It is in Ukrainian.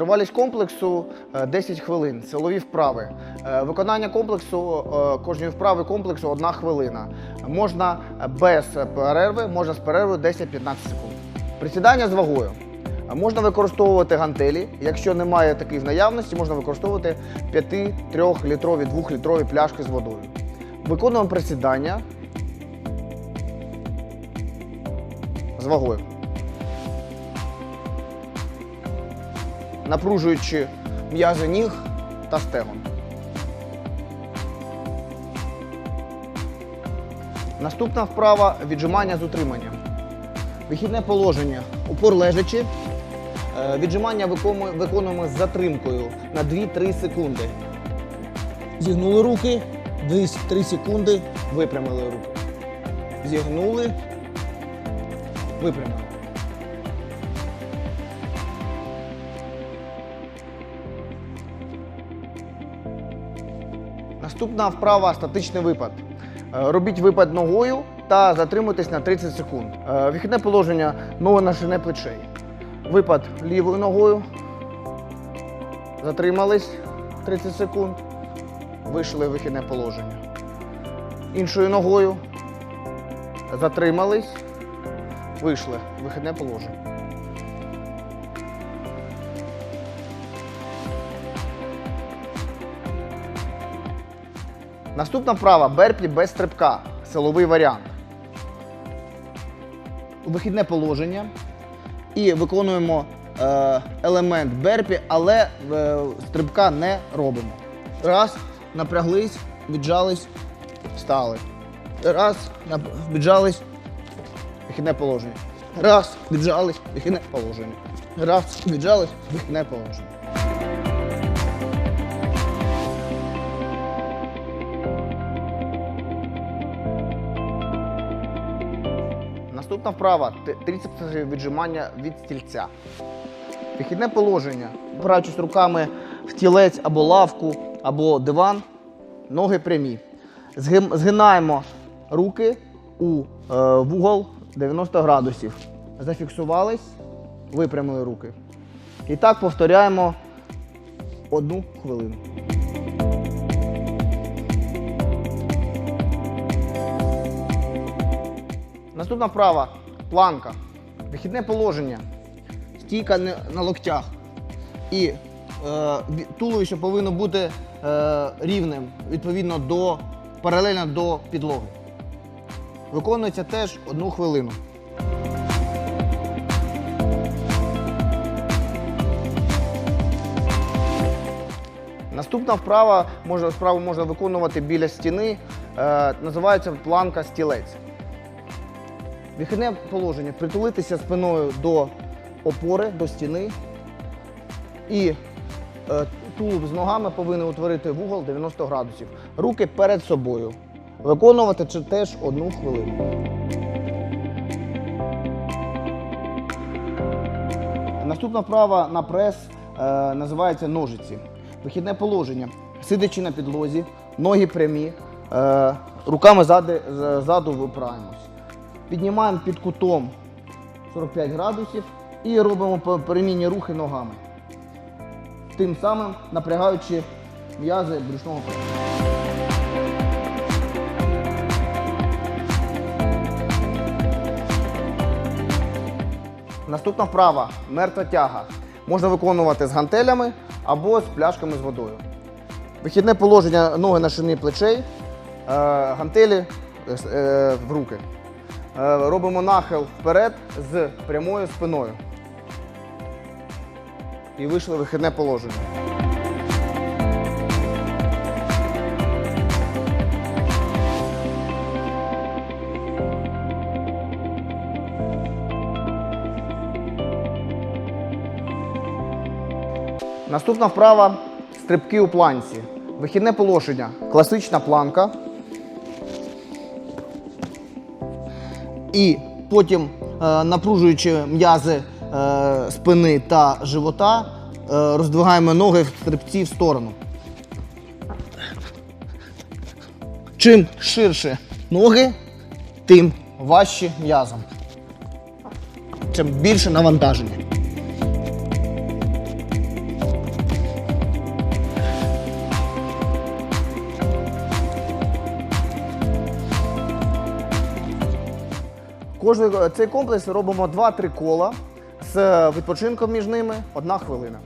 Тривалість комплексу е, 10 хвилин, силові вправи. Е, Виконання комплексу е, кожної вправи комплексу 1 хвилина. Можна без перерви, можна з перервою 10-15 секунд. Присідання з вагою. Е, Можна використовувати гантелі. Якщо немає таких в наявності, можна використовувати 5-3-літрові, 2-літрові пляшки з водою. Виконуємо присідання з вагою. Напружуючи м'язи ніг та стегон. Наступна вправа віджимання з утриманням. Вихідне положення. Упор лежачи. Е, Віджимання виконуємо- з затримкою на 2-3 секунди. Зігнули руки, 2-3 секунди, випрямили руки. Зігнули, випрямили. Наступна вправа статичний випад. Е, Робіть випад ногою та затримуйтесь на 30 секунд. Е, Вихідне положення ноги на ширине плечей. Випад лівою ногою. Затримались 30 секунд. Вийшли в вихідне положення. Іншою ногою. Затримались. Вийшли в вихідне положення. Наступна вправа берплі без стрибка. Силовий варіант. Вихідне положення. І виконуємо е, елемент берпі, але е, стрибка не робимо. Раз, напряглись, віджались, встали. Раз, нап- віджались, вихідне положення. Раз, віджались, вихідне положення. Раз, віджались, вихідне положення. Наступна вправа т- трицепсові віджимання від стільця. Вихідне положення. Опираючись руками в тілець або лавку, або диван, ноги прямі. Згинаємо руки у е, вугол 90 градусів. Зафіксувались, випрямили руки. І так повторяємо одну хвилину. Наступна вправа планка. Вихідне положення. Стійка на локтях. І е, туловище повинно бути е, рівним відповідно до паралельно до підлоги. Виконується теж одну хвилину. Наступна вправа можна, вправу можна виконувати біля стіни. Е, називається планка стілець. Вихідне положення притулитися спиною до опори, до стіни. І е, тулуб з ногами повинен утворити вугол 90 градусів. Руки перед собою. Виконувати це теж одну хвилину. Наступна вправа на прес е, називається ножиці. Вихідне положення. Сидячи на підлозі, ноги прямі, е, руками ззаду випираємось. Піднімаємо під кутом 45 градусів і робимо перемінні рухи ногами. Тим самим напрягаючи м'язи брюшного пресу. Наступна вправа мертва тяга. Можна виконувати з гантелями або з пляшками з водою. Вихідне положення ноги на ширині плечей, е, гантелі е, е, в руки. Е, робимо нахил вперед з прямою спиною. І вийшли в вихідне положення. Наступна вправа стрибки у планці. Вихідне положення. Класична планка. І потім, е, напружуючи м'язи е, спини та живота, е, роздвигаємо ноги в стрибці в сторону. Чим ширше ноги, тим важче м'язом. Чим більше навантаження. Кожен цей комплекс робимо 2-3 кола з відпочинком між ними одна хвилина.